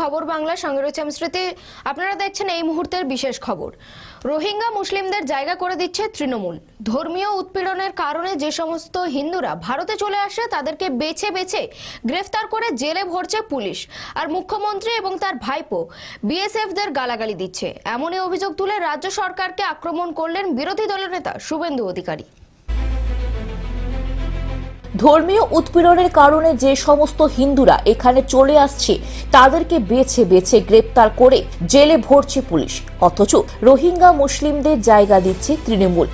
খবর বাংলা সঙ্গে রয়েছে আমি স্মৃতি। আপনারা দেখছেন এই মুহূর্তের বিশেষ খবর। রোহিঙ্গা মুসলিমদের জায়গা করে দিচ্ছে তৃণমূল। ধর্মীয় উৎপীড়নের কারণে যে সমস্ত হিন্দুরা ভারতে চলে আসে, তাদেরকে বেছে বেছে গ্রেফতার করে জেলে ভরছে পুলিশ। আর মুখ্যমন্ত্রী এবং তার ভাইপো বিএসএফদের গালাগালি দিচ্ছে। এমনই অভিযোগ তুলে রাজ্য সরকারকে আক্রমণ করলেন বিরোধী দলের নেতা শুভেন্দু অধিকারী। ধর্মীয় উৎপীড়নের কারণে যে সমস্ত হিন্দুরা এখানে চলে আসছে, তাদেরকে বেছে বেছে গ্রেপ্তার করে জেলে ভরছে পুলিশ। অথচ রোহিঙ্গা মুসলিমদের জায়গা দিচ্ছে তৃণমূল।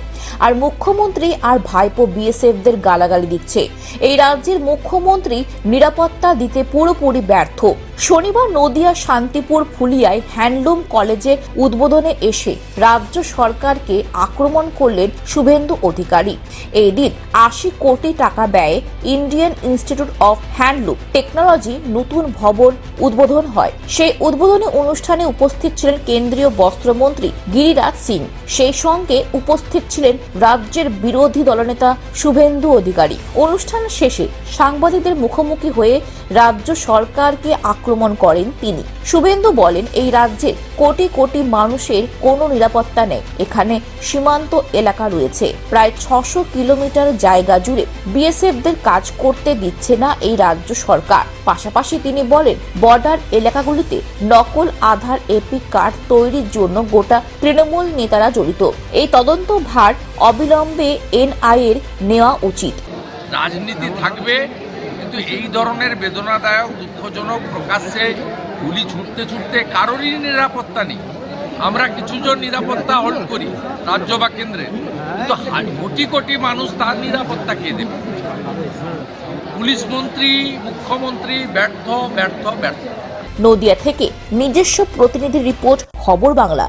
আর মুখ্যমন্ত্রী আর ভাইপো বিএসএফদের গালাগালি দিচ্ছে। এই রাজ্যের মুখ্যমন্ত্রী নিরাপত্তা দিতে পুরোপুরি ব্যর্থ। শনিবার নদিয়া শান্তিপুর ফুলিয়ায় হ্যান্ডলুম কলেজে উদ্বোধনে এসে রাজ্য সরকারকে আক্রমণ করলেন শুভেন্দু অধিকারী। এই দিন আশি কোটি টাকা ব্যয়ে Indian Institute of handloom technology নতুন ভবন উদ্বোধন হয়। সেই উদ্বোধনী অনুষ্ঠানে উপস্থিত ছিলেন কেন্দ্রীয় বস্ত্রমন্ত্রী গিরিরাজ সিং। সেই সঙ্গে উপস্থিত ছিলেন রাজ্যের বিরোধী দলনেতা শুভেন্দু অধিকারী। অনুষ্ঠান শেষে সাংবাদিকদের মুখোমুখি হয়ে রাজ্য সরকারকে আক্রমণ করেন তিনি। শুভেন্দু বলেন, এই রাজ্যে কোটি কোটি মানুষের কোনো নিরাপত্তা নেই। এখানে সীমান্ত এলাকা রয়েছে। প্রায় ছশো কিলোমিটার জায়গা জুড়ে বিএসএফদের কাজ করতে দিচ্ছে না এই রাজ্য সরকার। পাশাপাশি তিনি বলেন, বর্ডার এলাকাগুলিতে নকল আধার এপি কার্ড তৈরির জন্য গোটা তৃণমূল নেতারা জড়িত। এই তদন্ত ভার অবিলম্বে এনআই এর নেওয়া উচিত। রাজনীতি থাকবে কিন্তু এই ধরনের বেদনাদায়ক দুঃখজনক প্রকাশ্যে গুলি ছুটতে ছুটতে কারোরই নিরাপত্তা নেই। আমরা কিছুজন নিরাপত্তা হোল্ড করি রাজ্য বা কেন্দ্রে কিন্তু কোটি কোটি মানুষ তার নিরাপত্তা কে দেবে? পুলিশ মন্ত্রী মুখ্যমন্ত্রী ব্যর্থ ব্যর্থ ব্যর্থ। নদিয়া থেকে নিজস্ব প্রতিনিধি রিপোর্ট খবর বাংলা।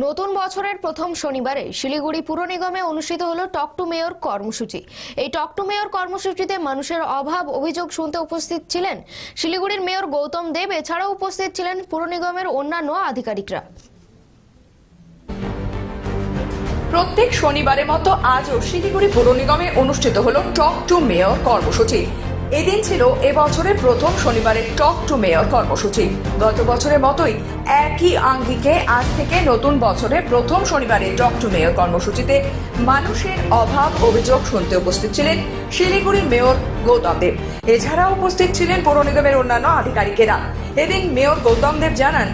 নতুন বছরের প্রথম শনিবারে শিলিগুড়ি পুর নিগমে অনুষ্ঠিত হলো টক টু মেয়র কর্মসূচি। এই টক টু মেয়র কর্মসূচিতে মানুষের অভাব অভিযোগ শুনতে উপস্থিত ছিলেন শিলিগুড়ির মেয়র গৌতম দেব। এছাড়াও উপস্থিত ছিলেন পুর নিগমের অন্যান্য আধিকারিকরা। প্রত্যেক শনিবারের মতো আজও শিলিগুড়ি পুর নিগমে অনুষ্ঠিত হলো টক টু মেয়র কর্মসূচি। এদিন ছিল এবছরের প্রথম শনিবারের টক টু মেয়র কর্মসূচি। গত বছরের মতোই একই আঙ্গিকে আজ থেকে নতুন বছরের প্রথম শনিবারে টক টু মেয়র কর্মসূচিতে মানুষের অভাব অভিযোগ শুনতে উপস্থিত ছিলেন শিলিগুড়ির মেয়র গৌতম দেব। এছাড়াও উপস্থিত ছিলেন পৌর নিগমের অন্যান্য আধিকারিকেরা। এদিন মেয়র গৌতম দেব জানান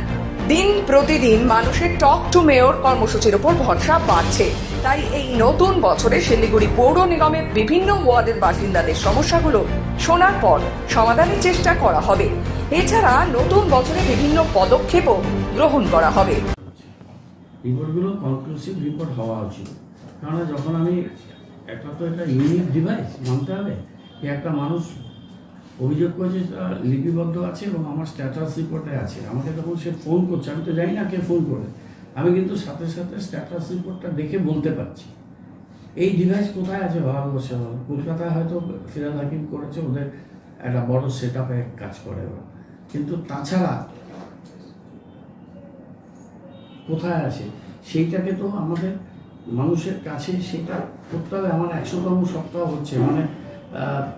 দিন প্রতিদিন মানুষের টক টু মেয়র কর্মসূচির উপর ভরসা বাড়ছে। তাই এই নতুন বছরে শিলিগুড়ি পৌর নিগমের বিভিন্ন ওয়ার্ডের বাসিন্দাদের সমস্যাগুলো শোনার পর সমাধানের চেষ্টা করা হবে। এছাড়া নতুন বছরে বিভিন্ন পদক্ষেপও গ্রহণ করা হবে। রিপোর্টগুলো কনক্লুসিভ রিপোর্ট হওয়া উচিত। কেননা যখন আমি একটা তো এটা ইউনিক ডিভাইস মানতে হবে একটা মানুষ অভিযোগ করেছে লিপিবদ্ধ আছে এবং আমার স্ট্যাটাস রিপোর্টে আছে। আমাকে তখন সে ফোন করছে। আমি তো জানি না কে ফোন করে। আমি কিন্তু সাথে সাথে স্ট্যাটাস রিপোর্টটা দেখে বলতে পারছি। এই ডিভাইস কোথায় আছে ভারতবর্ষে? কলকাতায় হয়তো ফিরাদ হাকিম করেছে, ওদের একটা বড় সেট কাজ করে ওরা। কিন্তু তাছাড়া কোথায় আছে? সেইটাকে তো আমাদের মানুষের কাছে সেটা করতে হবে। আমার একশোতম সপ্তাহ হচ্ছে। মানে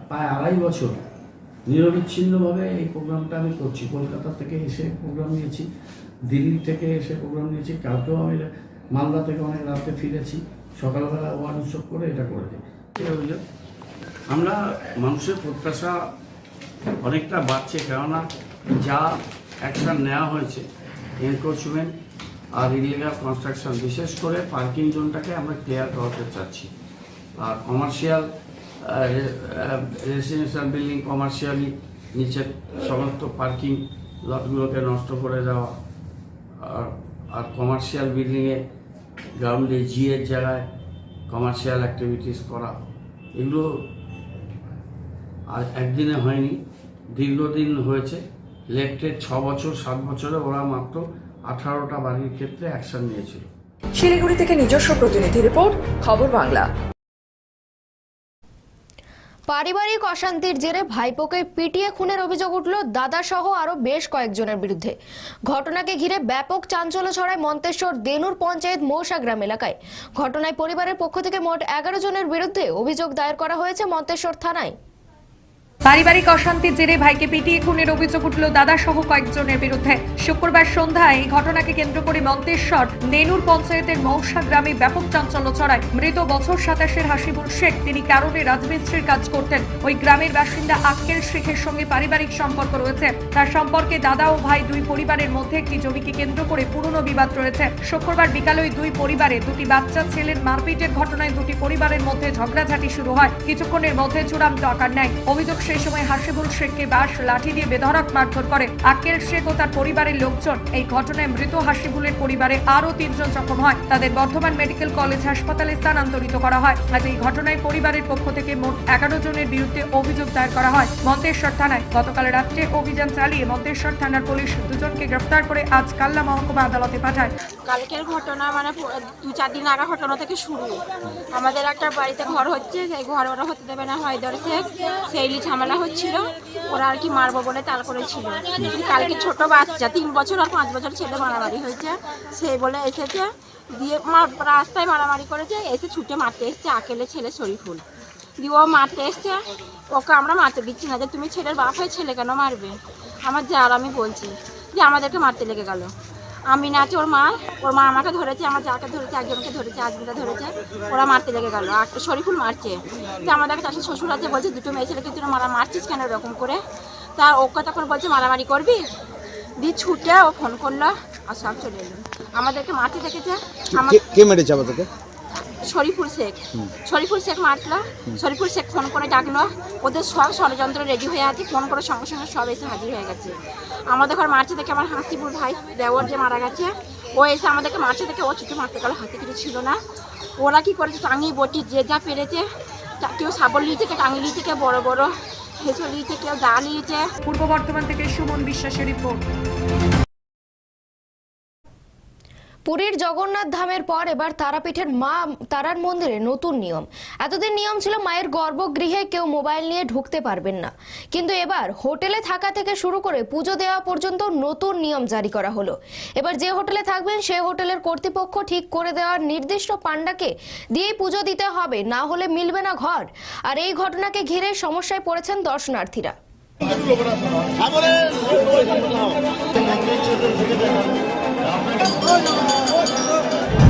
প্রায় আড়াই বছর নিরবিচ্ছিন্নভাবে এই প্রোগ্রামটা আমি করছি। কলকাতা থেকে এসে প্রোগ্রাম নিয়েছি, দিল্লি থেকে এসে প্রোগ্রাম নিয়েছি, কালকেও আমি মালদা থেকে অনেক রাতে ফিরেছি। সকালবেলা ওয়ান উৎসব করে এটা করেছি আমরা মানুষের প্রত্যাশা অনেকটা বাড়ছে, কেননা যা অ্যাকশন নেওয়া হয়েছে এনক্রোচমেন্ট আর ইলিগাল কনস্ট্রাকশন বিশেষ করে পার্কিং জোনটাকে আমরা ক্লিয়ার করাতে চাচ্ছি। আর কমার্শিয়াল রেসিডেন্সিয়াল বিল্ডিং কমার্শিয়ালি নিচের সমস্ত পার্কিং লটগুলোকে নষ্ট করে দেওয়া। আর আর কমার্শিয়াল বিল্ডিংয়ে গ্রাউন্ডে জিএর জায়গায় কমার্শিয়াল অ্যাক্টিভিটিস করা। এগুলো আর একদিনে হয়নি, দীর্ঘদিন হয়েছে। লেফটের ছ বছর, সাত বছরে ওরা মাত্র আঠারোটা বাড়ির ক্ষেত্রে অ্যাকশন নিয়েছিল। শিলিগুড়ি থেকে নিজস্ব প্রতিনিধি রিপোর্ট, খবর বাংলা। পারিবারিক অশান্তির জেরে ভাইপোকে পিটিয়ে খুনের অভিযোগ উঠল দাদা সহ আরও বেশ কয়েকজনের বিরুদ্ধে। ঘটনাকে ঘিরে ব্যাপক চাঞ্চল্য ছড়ায় মন্তেশ্বর দেনুর পঞ্চায়েত মৌসা গ্রাম এলাকায়। ঘটনায় পরিবারের পক্ষ থেকে মোট এগারো জনের বিরুদ্ধে অভিযোগ দায়ের করা হয়েছে মন্তেশ্বর থানায়। পারিবারিক অশান্তির জেরে ভাইকে পিটিয়ে খুনের অভিযোগ উঠল দাদা সহ কয়েকজনের বিরুদ্ধে। শুক্রবার সন্ধ্যায় এই ঘটনাকে কেন্দ্র করে মন্তেশ্বর নেনুর পঞ্চায়েতের মৌসা গ্রামে ব্যাপক চাঞ্চল্য ছড়ায়। মৃত বছর সাতাশের হাসিবুল শেখ, তিনি কারণে রাজমিস্ত্রির কাজ করতেন। ওই গ্রামের বাসিন্দা আক্কেল শেখের সঙ্গে পারিবারিক সম্পর্ক রয়েছে। তার সম্পর্কে দাদা ও ভাই দুই পরিবারের মধ্যে একটি জমিকে কেন্দ্র করে পুরনো বিবাদ রয়েছে। শুক্রবার বিকালে ওই দুই পরিবারে দুটি বাচ্চা, ছেলের মারপিটের ঘটনায় দুটি পরিবারের মধ্যে ঝগড়াঝাটি শুরু হয়। কিছুক্ষণের মধ্যে চূড়ান্ত আকার নেয়। অভিযোগ সেই সময় হাসিবুল শেখকে বাস লাঠি দিয়ে বেধড়ক মারধর করে আক্কেল শেখ ও তার পরিবারের লোকজন। এই ঘটনায় মৃত হাসিবুলের পরিবারে আরও তিনজন জখম হয়। তাদের বর্ধমান মেডিকেল কলেজ হাসপাতালে স্থানান্তরিত করা হয়। আজ এই ঘটনায় পরিবারের পক্ষ থেকে মোট এগারো জনের বিরুদ্ধে অভিযোগ দায়ের করা হয়। মন্তেশ্বর থানায় গতকাল রাত্রে অভিযান চালিয়ে মন্তেশ্বর থানার পুলিশ দুজনকে গ্রেফতার করে আজ কাল্লা মহকুমা আদালতে পাঠায়। কালকের ঘটনা মানে দু চার দিন আগের ঘটনা থেকে শুরু। আমাদের একটা বাড়িতে ঘর হচ্ছে, সেই ঘর ওরা হতে দেবে না হয় ধরছে। সেই ঝামেলা হচ্ছিল, ওরা আর কি মারবো বলে তাল করেছিল। কালকে ছোট বাচ্চা, তিন বছর আর পাঁচ বছর ছেলে মারামারি হয়েছে। সেই বলে এসেছে, দিয়ে রাস্তায় মারামারি করেছে, এসে ছুটে মারতে এসছে আকেলে ছেলে শরীফুল। দিয়ে ও মারতে এসছে, ওকে আমরা মারতে দিচ্ছি না, যে তুমি ছেলের বাপ হয়ে ছেলে কেন মারবে? আমার যা আমি বলছি যে আমাদেরকে মারতে লেগে গেল। আমি নাচে ওর মা ওর মা আমাকে ধরেছে আমার যাকে ধরেছে একজনকে ধরেছে আজমিটা ধরেছে ওরা মারতে লেগে গেল আর শরীফুল মারছে। তো আমাদের কাছে আসলে শ্বশুর আছে বলছে দুটো মেয়ে ছেলেকে তুই মারা মারছিস কেন এরকম করে? তা ওকে তখন বলছে মারামারি করবি? দিয়ে ছুটে ও ফোন করল আর সব চলে এলো। আমাদেরকে মারতে দেখেছে কে- মেরেছে আপাতত শরীফুল শেখ। শরীফুল শেখ মারলো শরীফুল শেখ ফোন করে ডাকলো ওদের সব ষড়যন্ত্র রেডি হয়ে আছে ফোন করে সঙ্গে সঙ্গে সব এসে হাজির হয়ে গেছে। আমাদের ঘর মারছে থেকে আমার হাসিবুল ভাই দেওয়ার যে মারা গেছে ও এসে আমাদেরকে মারছে থেকে ও ছুটে মারতে গেল হাতে কিছু ছিল না। ওরা কি করেছে টাঙি বটি যে যা পেরেছে তা- কেউ সাবল নিয়েছে কেউ টাঙি নিয়েছে কেউ বড়ো বড়ো হেঁচো নিয়েছে কেউ দা নিয়েছে। পূর্ব বর্ধমান থেকে সুমন বিশ্বাসের রিপোর্ট। পুরীর জগন্নাথ ধামের পর এবার তারাপীঠের মা তারার মন্দিরে নতুন নিয়ম। এতদিন নিয়ম ছিল মায়ের গর্ভগৃহে কেউ মোবাইল নিয়ে ঢুকতে পারবেন না। কিন্তু এবার হোটেলে থাকা থেকে শুরু করে পুজো দেওয়া পর্যন্ত নতুন নিয়ম জারি করা হলো। এবার যে হোটেলে থাকবেন সে হোটেলের কর্তৃপক্ষ ঠিক করে দেওয়ার নির্দিষ্ট পাণ্ডাকে দিয়েই পুজো দিতে হবে, না হলে মিলবে না ঘর। আর এই ঘটনাকে ঘিরে সমস্যায় পড়েছেন দর্শনার্থীরা।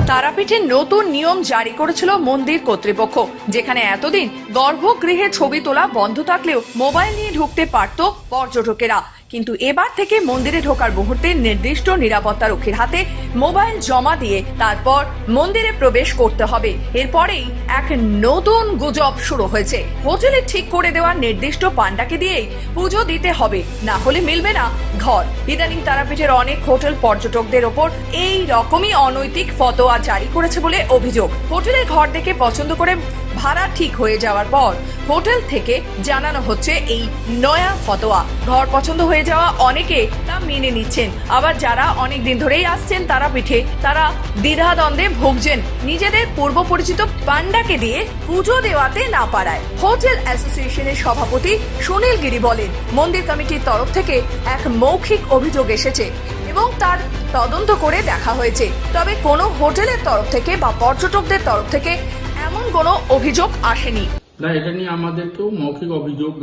তারাপীঠে নতুন নিয়ম জারি করেছিল মন্দির কর্তৃপক্ষ, যেখানে এতদিন গর্ভগৃহে ছবি তোলা বন্ধ থাকলেও মোবাইল নিয়ে ঢুকতে পারত পর্যটকেরা। কিন্তু এবার থেকে মন্দিরে ঢোকার মুহূর্তে নির্দিষ্ট নিরাপত্তা রক্ষীর হাতে মোবাইল জমা দিয়ে তারপর মন্দিরে প্রবেশ করতে হবে। এরপরেই এক নতুন গুজব শুরু হয়েছে। হোটেলে ঠিক করে দেওয়া নির্দিষ্ট পান্ডাকে দিয়েই পুজো দিতে হবে। না হলে মিলবে না ঘর। ইদানিং তারাপীঠের অনেক হোটেল পর্যটকদের ওপর এই রকমই অনৈতিক ফতোয়া জারি করেছে বলে অভিযোগ। হোটেলের ঘর দেখে পছন্দ করে ভাড়া ঠিক হয়ে যাওয়ার পর হোটেল থেকে জানানো হচ্ছে এই নয়া ফতোয়া। ঘর পছন্দ হয়ে যাওয়া অনেকে তা মেনে নিচ্ছেন। আবার যারা অনেক দিন ধরেই আসছেন তারা পিঠে, তারা দ্বিধাদ্বন্দ্বে ভুগছেন। নিজেদের পূর্ব পরিচিত পান্ডাকে দিয়ে পুজো দেওয়াতে না পারায়। হোটেল অ্যাসোসিয়েশনের সভাপতি সুনীল গিরি বলেন, মন্দির কমিটির তরফ থেকে এক মৌখিক অভিযোগ এসেছে এবং তার তদন্ত করে দেখা হয়েছে। তবে কোনো হোটেলের তরফ থেকে বা পর্যটকদের তরফ থেকে কোনো অভিযোগ আসেনি। না, এটা নিয়ে আমাদেরকেও মৌখিক অভিযোগ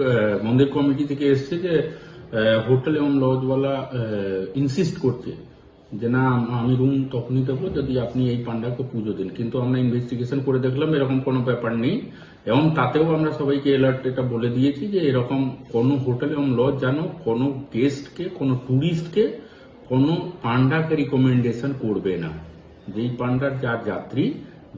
মন্দির কমিটি থেকে এসছে যে হোটেল এবং লজওয়ালা ইনসিস্ট করছে যে, না, আমি রুম তখনই দেবো যদি আপনি এই পান্ডাকে পুজো দিন। কিন্তু আমরা ইনভেস্টিগেশন করে দেখলাম, এরকম কোনো ব্যাপার নেই। এবং তাতেও আমরা সবাইকে অ্যালার্ট এটা বলে দিয়েছি যে, এরকম কোনো হোটেল এবং লজ যেন কোনো গেস্টকে কোনো ট্যুরিস্টকে কোনো পান্ডাকে রিকমেন্ডেশন করবে না। যেই পান্ডার যার যাত্রী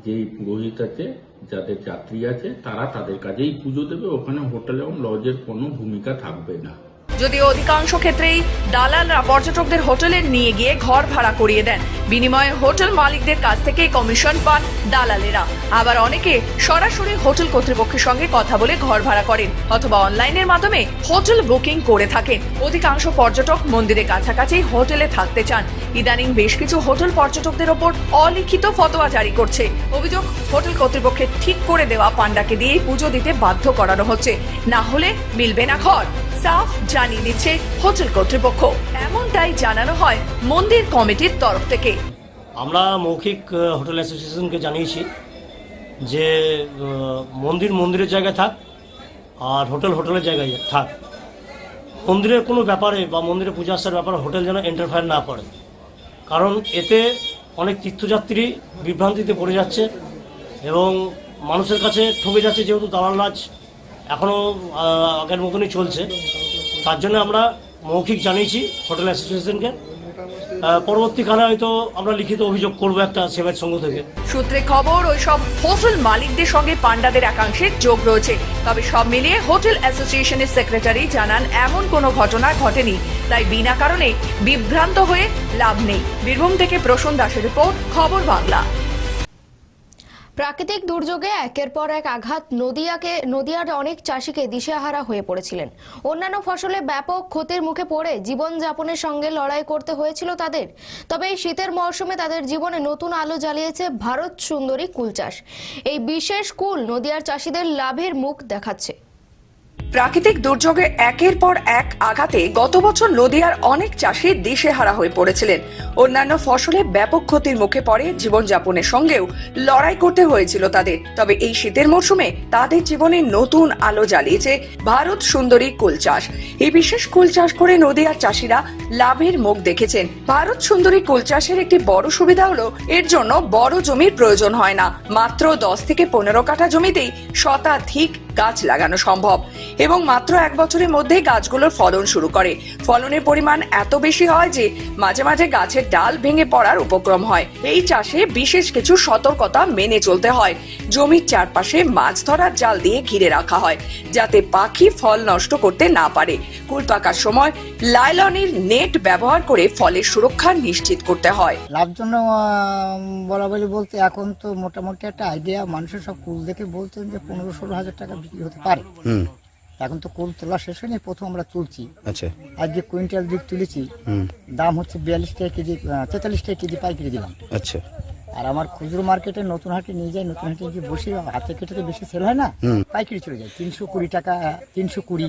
যেই পুরোহিত আছে, যাদের যাত্রী আছে, তারা তাদের কাজেই পুজো দেবে। ওখানে হোটেল এবং লজের কোনো ভূমিকা থাকবে না। যদিও অধিকাংশ ক্ষেত্রেই দালালরা পর্যটকদের হোটেলে নিয়ে গিয়ে ঘর ভাড়া করিয়ে দেন। বিনিময়ে হোটেল মালিকদের কাছ থেকে কমিশন পান দালালেরা। আবার অনেকে সরাসরি হোটেল কর্তৃপক্ষের সঙ্গে কথা বলে ঘর ভাড়া করেন অথবা অনলাইনের মাধ্যমে হোটেল বুকিং করে থাকেন। অধিকাংশ পর্যটক মন্দিরের কাছাকাছি হোটেলে থাকতে চান। ইদানিং বেশ কিছু হোটেল পর্যটকদের ওপর অলিখিত ফতোয়া জারি করছে। অভিযোগ, হোটেল কর্তৃপক্ষের ঠিক করে দেওয়া পান্ডাকে দিয়েই পুজো দিতে বাধ্য করানো হচ্ছে। না হলে মিলবে না ঘর। সাফ জানিয়ে দিচ্ছে হোটেল কর্তৃপক্ষ। এমনটাই জানানো হয় মন্দির কমিটির তরফ থেকে। আমরা মৌখিক হোটেল অ্যাসোসিয়েশনকে জানিয়েছি যে মন্দির মন্দিরের জায়গায় থাক আর হোটেল হোটেলের জায়গায় থাক। মন্দিরের কোনো ব্যাপারে বা মন্দিরে পূজা আসার ব্যাপারে হোটেল যেন এন্টারফায়ার না করে। কারণ এতে অনেক তীর্থযাত্রী বিভ্রান্তিতে পড়ে যাচ্ছে এবং মানুষের কাছে ঠকে যাচ্ছে যেহেতু দালাল রাজ এখনও আগের মতনই চলছে। তার জন্য আমরা মৌখিক জানিয়েছি হোটেল অ্যাসোসিয়েশনকে। পরবর্তীকালে হয়তো আমরা লিখিত অভিযোগ করব একটা সেবায়ত সংঘ থেকে। সূত্রে খবর ওই সব হোটেল মালিকদের সঙ্গে পান্ডাদের একাংশের যোগ রয়েছে। তবে সব মিলিয়ে হোটেল অ্যাসোসিয়েশনের সেক্রেটারি জানান, এমন কোনো ঘটনা ঘটেনি। তাই বিনা কারণে বিভ্রান্ত হয়ে লাভ নেই। বীরভূম থেকে প্রসূন দাসের রিপোর্ট, খবর বাংলা। প্রাকৃতিক দুর্যোগে একের পর এক আঘাত নদিয়াকে, নদিয়ার অনেক চাষিকে দিশেহারা হয়ে পড়েছিলেন। অন্যান্য ফসলে ব্যাপক ক্ষতির মুখে পড়ে জীবনযাপনের সঙ্গে লড়াই করতে হয়েছিল তাদের। তবে এই শীতের মরশুমে তাদের জীবনে নতুন আলো জ্বালিয়েছে ভারত সুন্দরী কুল চাষ। এই বিশেষ কুল নদিয়ার চাষিদের লাভের মুখ দেখাচ্ছে। প্রাকৃতিক দুর্যোগে একের পর এক আঘাতে গত বছর নদিয়ার অনেক চাষি দিশেহারা হয়ে পড়েছিলেন। অন্যান্য ফসলে ব্যাপক ক্ষতির মুখে পড়ে জীবনযাপনের সঙ্গেও লড়াই করতে হয়েছিল তাদের। তবে এই শীতের মরশুমে তাদের জীবনে নতুন আলো জ্বালিয়েছে ভারত সুন্দরী কুল চাষ। এই বিশেষ কুল চাষ করে নদীয়ার চাষিরা লাভের মুখ দেখেছেন। ভারত সুন্দরী কুল চাষের একটি বড় সুবিধা হলো, এর জন্য বড় জমির প্রয়োজন হয় না। মাত্র দশ থেকে পনেরো কাঠা জমিতেই শতাধিক গাছ লাগানো সম্ভব এবং মাত্র এক বছরের মধ্যেই গাছগুলোর ফলন শুরু করে। ফলনের পরিমাণ এত বেশি হয় যে মাঝে মাঝে গাছের ডাল ভেঙে পড়ার উপক্রম হয়। এই চাষে বিশেষ কিছু সতর্কতা মেনে চলতে হয়। জমির চারপাশে মাছ ধরার জাল দিয়ে ঘিরে রাখা হয় যাতে পাখি ফল নষ্ট করতে না পারে। কুল পাকার সময় লাইলনের নেট ব্যবহার করে ফলের সুরক্ষা নিশ্চিত করতে হয়। লাভজনক আহ, বলা বলি বলতে এখন তো মোটামুটি একটা আইডিয়া মানুষের সব কুল দেখে বলছেন যে পনেরো ষোলো হাজার টাকা বিক্রি হতে পারে। এখন তো কুল তোলা শেষ হয়নি প্রথম আমরা তুলছি। আচ্ছা। আজ যে কুইন্টাল দিক তুলেছি হুম। দাম হচ্ছে বিয়াল্লিশ টাকা কেজি তেতাল্লিশ টাকা কেজি পাইকারি দিলাম। আচ্ছা। আর আমার খুচরো মার্কেটে নতুন হাটে নিয়ে যায় নতুন হাটে গিয়ে বসে হাতে কেটে তো বেশি সেল হয় না হুম। পাইকারি চলে যায় তিনশো কুড়ি টাকা তিনশো কুড়ি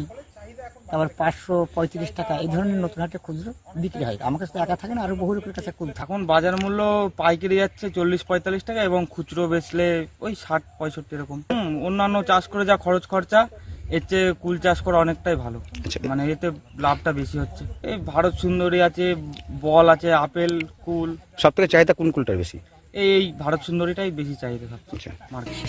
তারপর পাঁচশো পঁয়ত্রিশ টাকা এই ধরনের নতুন হাটে খুচরো বিক্রি হয়। আমার কাছে তো একা থাকে না আরও বহু লোকের কাছে কুল এখন বাজার মূল্য পাইকারি যাচ্ছে চল্লিশ পঁয়তাল্লিশ টাকা এবং খুচরো বেচলে ওই ষাট পঁয়ষট্টি এরকম। হুম, অন্যান্য চাষ করে যা খরচ খরচা এর চেয়ে কুল চাষ করা অনেকটাই ভালো। আচ্ছা। মানে এতে লাভটা বেশি হচ্ছে। এই ভারত সুন্দরী আছে বল আছে আপেল কুল। সব থেকে চাহিদা কোন কুলটার বেশি? এই ভারত সুন্দরীটাই বেশি চাহিদা থাকছে আচ্ছা।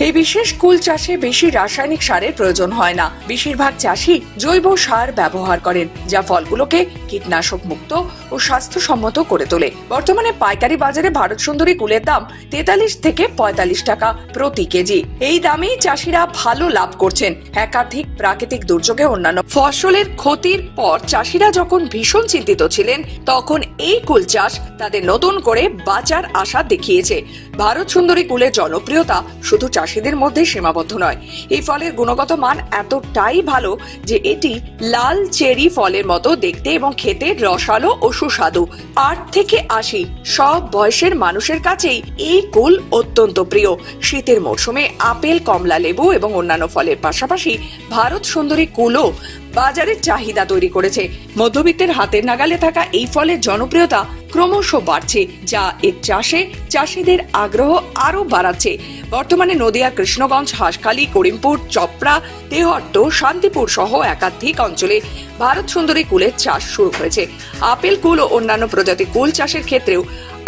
এই বিশেষ কুল চাষে বেশি রাসায়নিক সারের প্রয়োজন হয় না। বেশিরভাগ চাষি জৈব সার ব্যবহার করেন যা ফলগুলোকে কীটনাশক মুক্ত ও স্বাস্থ্যসম্মত করে তোলে। বর্তমানে পাইকারি বাজারে ভারত সুন্দরী কুলের দাম তেতাল্লিশ থেকে পঁয়তাল্লিশ টাকা প্রতি কেজি। এই দামেই চাষিরা ভালো লাভ করছেন। একাধিক প্রাকৃতিক দুর্যোগে অন্যান্য ফসলের ক্ষতির পর চাষিরা যখন ভীষণ চিন্তিত ছিলেন তখন এই কুল চাষ তাদের নতুন করে বাঁচার আশা দেখিয়েছে। okay ভারত সুন্দরী কুলের জনপ্রিয়তা শুধু চাষিদের মধ্যে সীমাবদ্ধ নয়। এই ফলের গুণগত মান এতটাই ভালো যে এটি লাল চেরি ফলের মতো দেখতে এবং খেতে রসালো ও সুস্বাদু। আট থেকে আশি সব বয়সের মানুষের কাছেই এই কুল অত্যন্ত প্রিয়। শীতের মরশুমে আপেল, কমলা লেবু এবং অন্যান্য ফলের পাশাপাশি ভারত সুন্দরী কুলও বাজারের চাহিদা তৈরি করেছে। মধ্যবিত্তের হাতের নাগালে থাকা এই ফলের জনপ্রিয়তা ক্রমশ বাড়ছে, যা এর চাষে চাষিদের আগ্রহ আরও বাড়াচ্ছে। বর্তমানে নদিয়া, কৃষ্ণগঞ্জ, হাঁসখালী, করিমপুর, চপড়া, তেহট্ট, শান্তিপুর সহ একাধিক অঞ্চলে ভারত সুন্দরী কুলের চাষ শুরু হয়েছে আপেল কুল ও অন্যান্য প্রজাতি কুল চাষের ক্ষেত্রেও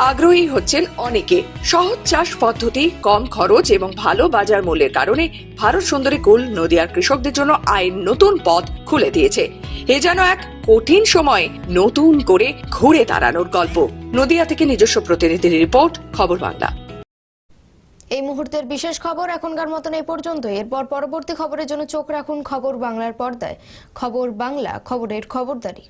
আগ্রহী হচ্ছেন অনেকে। সহজ চাষ পদ্ধতি, কম খরচ এবং ভালো বাজার মূল্যের কারণে ভারত সুন্দরী কুল নদিয়ার কৃষকদের জন্য আয়ের নতুন পথ খুলে দিয়েছে। এ যেন এক কঠিন সময়ে নতুন করে ঘুরে দাঁড়ানোর গল্প। নদিয়া থেকে নিজস্ব প্রতিনিধির রিপোর্ট, খবর বাংলা। এই মুহূর্তের বিশেষ খবর এখনকার মতন এই পর্যন্ত এরপর পরবর্তী খবরের জন্য চোখ রাখুন খবর বাংলার পর্দায়। খবর বাংলা, খবরের খবরদারি।